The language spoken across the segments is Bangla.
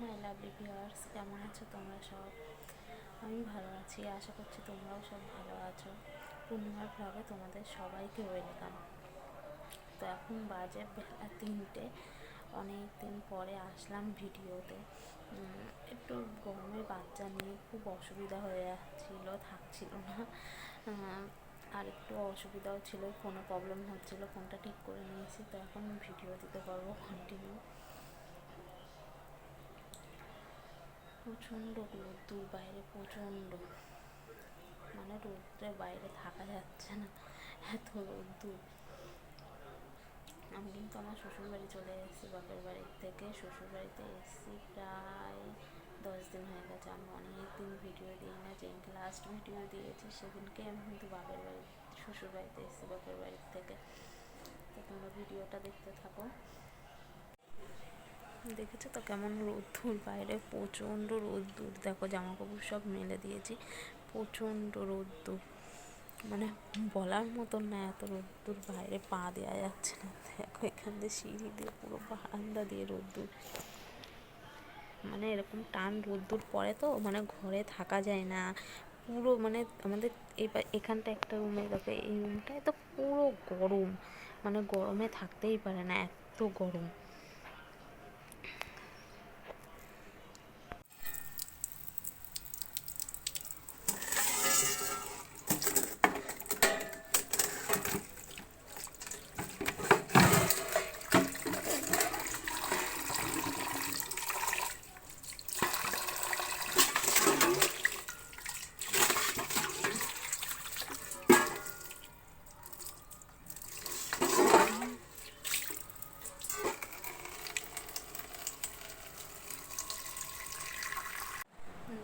মাই লাভলি ভিউয়ার্স কেমন আছো তোমরা সব? আমি ভালো আছি, আশা করছি তোমরাও সব ভালো আছো। পূর্ণিমার ভ্লগে তোমাদের সবাইকে ওয়েলকাম তো এখন বাজে বেলা তিনটে, অনেক দিন পরে আসলাম ভিডিওতে। একটু গরমে বাচ্চা নিয়ে খুব অসুবিধা হয়ে যাচ্ছিল থাকছিল না। আর একটু অসুবিধাও ছিল ফোনে প্রবলেম হচ্ছিল ফোনটা ঠিক করে নিয়েছি, তো এখন ভিডিও দিতে পারব কন্টিনিউ প্রচণ্ড রোদ্দুর বাইরে প্রচণ্ড। মানে রোদ্রে বাইরে থাকা যাচ্ছে না, এত রোদ্দুর আমি কিন্তু আমার শ্বশুরবাড়ি চলে এসেছি, বাপের বাড়ির থেকে। শ্বশুরবাড়িতে এসেছি প্রায় দশ দিন হয়ে গেছে, আমি অনেক দিন ভিডিও দিই না, যেদিনকে লাস্ট ভিডিও দিয়েছি, সেদিনকে আমি কিন্তু বাপের বাড়ি, শ্বশুরবাড়িতে এসেছি, বাপের বাড়ির থেকে। তো তোমরা ভিডিওটা দেখতে থাকো। দেখেছ তো কেমন রোদ্দুর, বাইরে প্রচণ্ড রোদ্দুর। দেখো জামা কাপড় সব মেলে দিয়েছি, প্রচণ্ড রোদ্দুর। মানে বলার মতন না এত রোদ্দুর, বাইরে পা দেওয়া যাচ্ছে না। দেখো, এখান দিয়ে সিঁড়ি দিয়ে পুরো বারান্দা দিয়ে রোদ্দুর। মানে এরকম টান রোদ্দুর পড়ে তো মানে ঘরে থাকা যায় না। পুরো মানে আমাদের এবার এখানটা একটা রুমে, দেখো এই রুমটায় তো পুরো গরম। মানে গরমে থাকতেই পারে না, এত গরম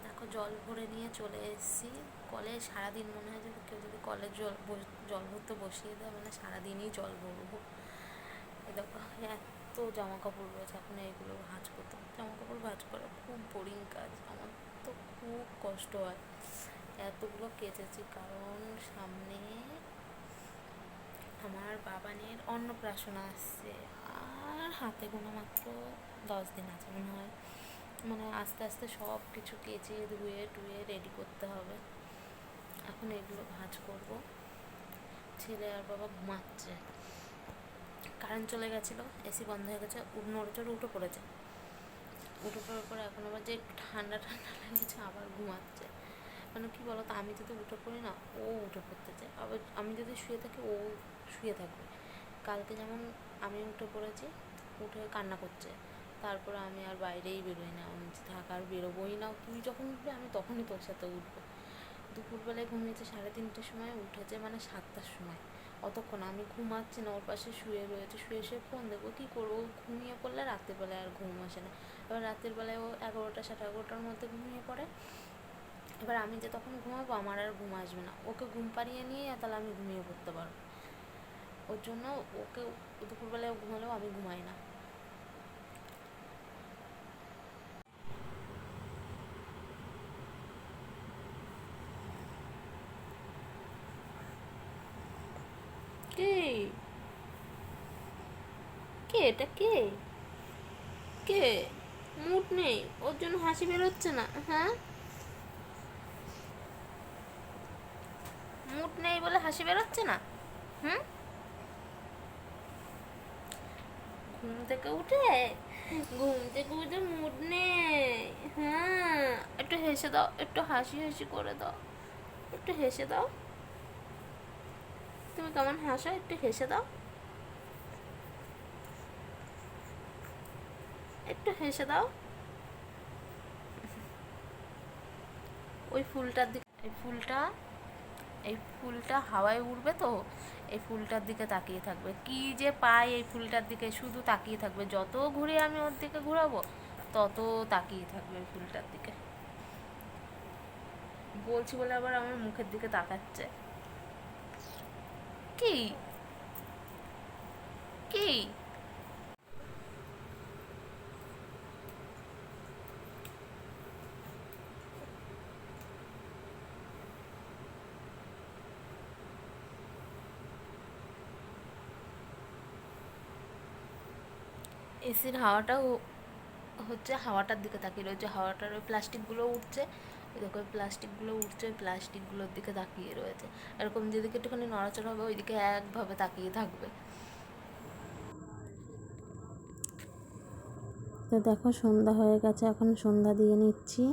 দেখো জল ভরে নিয়ে চলে এসেছি। কলে সারাদিন মনে হয় যে কেউ যদি কলের জল জল ভরতে বসিয়ে দেয় মানে সারাদিনই জল ভরবো। এত জামা কাপড় রয়েছে, এখন এইগুলো ভাঁজ করতে জামা কাপড় ভাঁজ করা খুব বোরিং কাজ, আমার তো খুব কষ্ট হয়। এতগুলো কেচেছি, কারণ সামনে আমার বাবানের অন্নপ্রাশন আসছে, আর হাতে গোনা মাত্র দশ দিন আছে মনে হয়। মানে আস্তে আস্তে সব কিছু কেচে ধুয়ে টুয়ে রেডি করতে হবে। এখন এগুলো ভাঁজ করব। ছেলে আর বাবা ঘুমাচ্ছে। কারেন্ট চলে গেছিল এসি বন্ধ হয়ে গেছে নড়েচড়ে উঠে পড়েছে। উঠে পড়ার পরে এখন আবার যে ঠান্ডা ঠান্ডা লেগেছে, আবার ঘুমাচ্ছে। মানে কী বলো তো আমি যদি উঠে পড়ি না, ও উঠে পড়তে পড়তেছে আবার আমি যদি শুয়ে থাকি, ও শুয়ে থাকবে। কালকে যেমন আমি উঠে পড়েছি, উঠে কান্না করছে। তারপরে আমি আর বাইরেই বেরোই না। আমি বলছি, থাক আর বেরোবোই না তুই যখন উঠবে আমি তখনই তোর সাথে উঠবো। দুপুরবেলায় ঘুমিয়েছে সাড়ে তিনটের সময় উঠেছে মানে সাতটার সময়। অতক্ষণ আমি ঘুমাচ্ছি না ওর পাশে শুয়ে রয়েছে। শুয়ে শুয়ে ফোন দেখব কী করব? ঘুমিয়ে পড়লে রাতের বেলায় আর ঘুম আসে না। এবার রাতের বেলায় ও এগারোটা সাড়ে এগারোটার মধ্যে ঘুমিয়ে পড়ে। এবার আমি যে তখন ঘুমাবো আমার আর ঘুম আসবে না। ওকে ঘুম পাড়িয়ে নিয়ে তাহলে আমি ঘুমিয়ে পড়তে পারব। ওর জন্য ওকে দুপুরবেলায় ঘুমালেও আমি ঘুমাই না কে কে? এটা কে? কে? মুড নেই। ওর জন্য হাসি বেরোচ্ছে না হ্যাঁ? মুড নেই বলে হাসি বেরোচ্ছে না? হুম? ঘুম থেকে উঠে? ঘুম থেকে উঠে মুড নেই হ্যাঁ? একটু হেসে দাও, একটু হাসি হাসি করে দাও। একটু হেসে দাও। তুমি কেমন হাসো? একটু হেসে দাও। একটু হেসে দাও। ওই ফুলটার দিকে, এই ফুলটা এই ফুলটা হাওয়ায় উড়বে তো, এই ফুলটার দিকে তাকিয়ে থাকবে। কি যে পাই এই ফুলটার দিকে, শুধু তাকিয়ে থাকবে। যত ঘুরে আমি ওর দিকে ঘুরাবো, তত তাকিয়ে থাকবে ওই ফুলটার দিকে। বলছি বলে আবার আমার মুখের দিকে তাকাচ্ছে। কি? কি? এসির হাওয়াটাও হচ্ছে হাওয়াটার দিকে তাকিয়ে রয়েছে, হাওয়াটার ওই প্লাস্টিকগুলো উঠছে ওই দেখো ওই প্লাস্টিকগুলো উঠছে, ওই প্লাস্টিকগুলোর দিকে তাকিয়ে রয়েছে। এরকম যেদিকে একটুখানি নড়াচড়া হবে, ওইদিকে একভাবে তাকিয়ে থাকবে। তো দেখো সন্ধ্যা হয়ে গেছে, এখন সন্ধ্যা দিয়ে নিচ্ছি।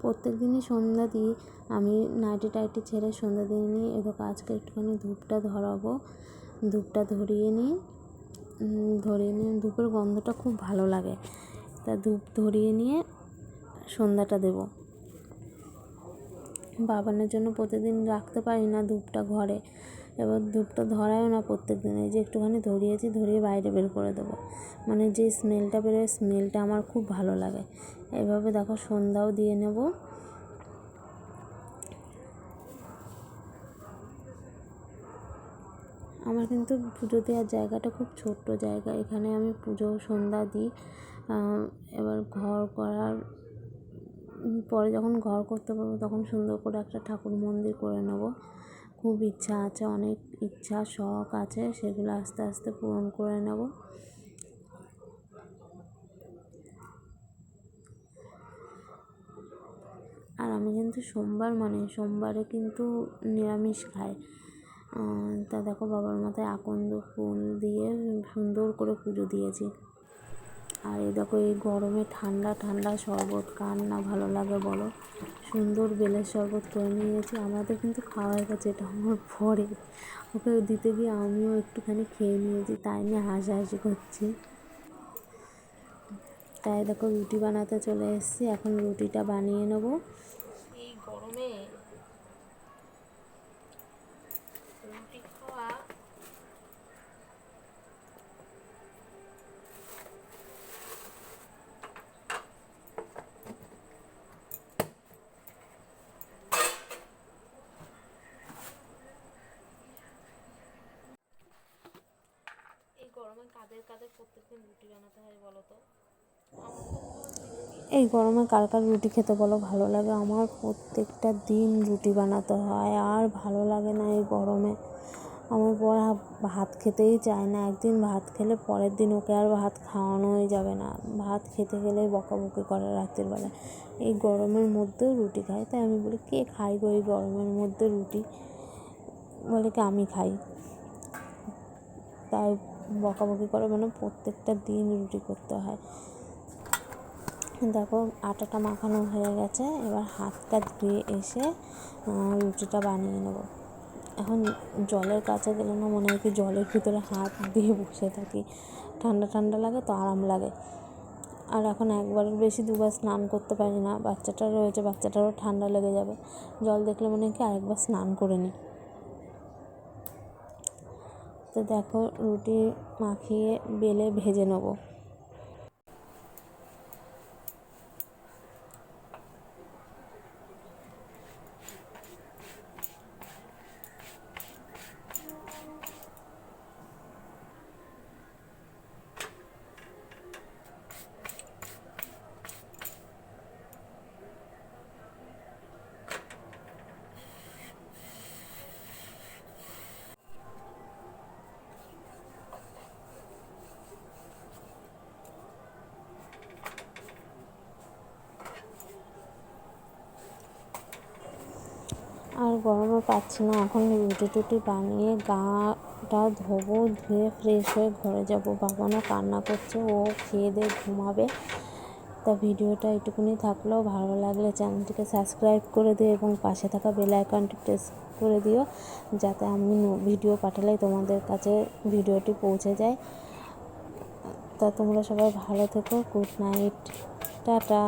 প্রত্যেক দিনই সন্ধ্যা দিই। আমি নাইটি টাইটি ছেড়ে সন্ধ্যা দিয়ে নিই। এদিকে আজকে একটুখানি ধূপটা ধরাবো। ধূপটা ধরিয়ে নিই। ধরিয়ে নিয়ে ধূপের গন্ধটা খুব ভালো লাগে। তা ধূপ ধরিয়ে নিয়ে সন্ধ্যাটা দেবো। বাবানের জন্য প্রতিদিন রাখতে পারি না ধূপটা ঘরে। এবার ধূপটা ধরায়ও না প্রত্যেক দিন এই যে একটুখানি ধরিয়েছি, ধরিয়ে বাইরে বের করে দেবো। মানে যে স্মেলটা বেরোয় স্মেলটা আমার খুব ভালো লাগে। এভাবে দেখো সন্ধ্যাও দিয়ে নেব। আমার কিন্তু পুজো দেওয়ার জায়গাটা খুব ছোট্ট জায়গা। এখানে আমি পুজো, সন্ধ্যা দিই। এবার ঘর করার, পরে যখন ঘর করতে পারব তখন সুন্দর করে একটা ঠাকুর মন্দির করে নেব। খুব ইচ্ছা আছে, অনেক ইচ্ছা, শখ আছে, সেগুলো আস্তে আস্তে পূরণ করে নেব। আর আমি কিন্তু সোমবার মানে সোমবারে কিন্তু নিরামিষ খাই। তা দেখো বাবার মাথায় আকন্দ ফুল দিয়ে সুন্দর করে পুজো দিয়েছি। আর এই দেখো এই গরমে ঠান্ডা ঠান্ডা শরবত, কার না ভালো লাগে বলো? সুন্দর বেলের শরবত করে নিয়েছি। আমাদের কিন্তু খাওয়া হয়ে গেছে এটা আমার পরে। ওকে দিতে গিয়ে আমিও একটুখানি খেয়ে নিয়েছি, তাই নিয়ে হাসাহাসি করছি। তাই দেখো রুটি বানাতে চলে এসেছি। এখন রুটিটা বানিয়ে নেব। এই গরমে রুটি খাওয়া এই গরমে কাদের কাদের প্রত্যেকদিন রুটি বানাতে হয় বলো তো? এই গরমে কার কার রুটি খেতে বলো? ভালো লাগে। আমার প্রত্যেকটা দিন রুটি বানাতে হয়। আর ভালো লাগে না এই গরমে। আমার বর ভাত খেতেই চায় না। একদিন ভাত খেলে পরের দিন ওকে আর ভাত খাওয়ানোই যাবে না। ভাত খেতে গেলেই বকাবকি করে রাতের বেলা এই গরমের মধ্যেও রুটি খায় তাই আমি বলি, কে খাই গো এই গরমের মধ্যে রুটি? বলে, কি, আমি খাই। তাই বকাবকি করে মানে প্রত্যেকটা দিন রুটি করতে হয়। দেখো আটাটা মাখানো হয়ে গেছে, এবার হাতটা ধুয়ে এসে রুটিটা বানিয়ে নেব। এখন জলের কাছে গেলে না মনে হয় কি জলের ভিতরে হাত দিয়ে বসে থাকি। ঠান্ডা ঠান্ডা লাগে তো আরাম লাগে। আর এখন একবারের বেশি দুবার স্নান করতে পারি না, বাচ্চাটা রয়েছে, বাচ্চাটারও ঠান্ডা লেগে যাবে। জল দেখলে মনে হয় কি আরেকবার স্নান করে নিই। তো দেখো রুটি মাখিয়ে বেলে ভেজে নেব। গরমে পাচ্ছি না। এখন রুটি টুটি বানিয়ে গাটা ধোবো, ধুয়ে ফ্রেশ হয়ে ঘরে যাব। বাবানও কান্না করছে, ও খেয়ে দিয়ে ঘুমাবে। তা ভিডিওটা এটুকুনি থাকলেও ভালো লাগলে চ্যানেলটিকে সাবস্ক্রাইব করে দিও এবং পাশে থাকা বেল আইকনটি প্রেস করে দিও, যাতে আমি ভিডিও পাঠালে তোমাদের কাছে ভিডিওটি পৌঁছে যায়। তা তোমরা সবাই ভালো থেকো। Good night. টাটা।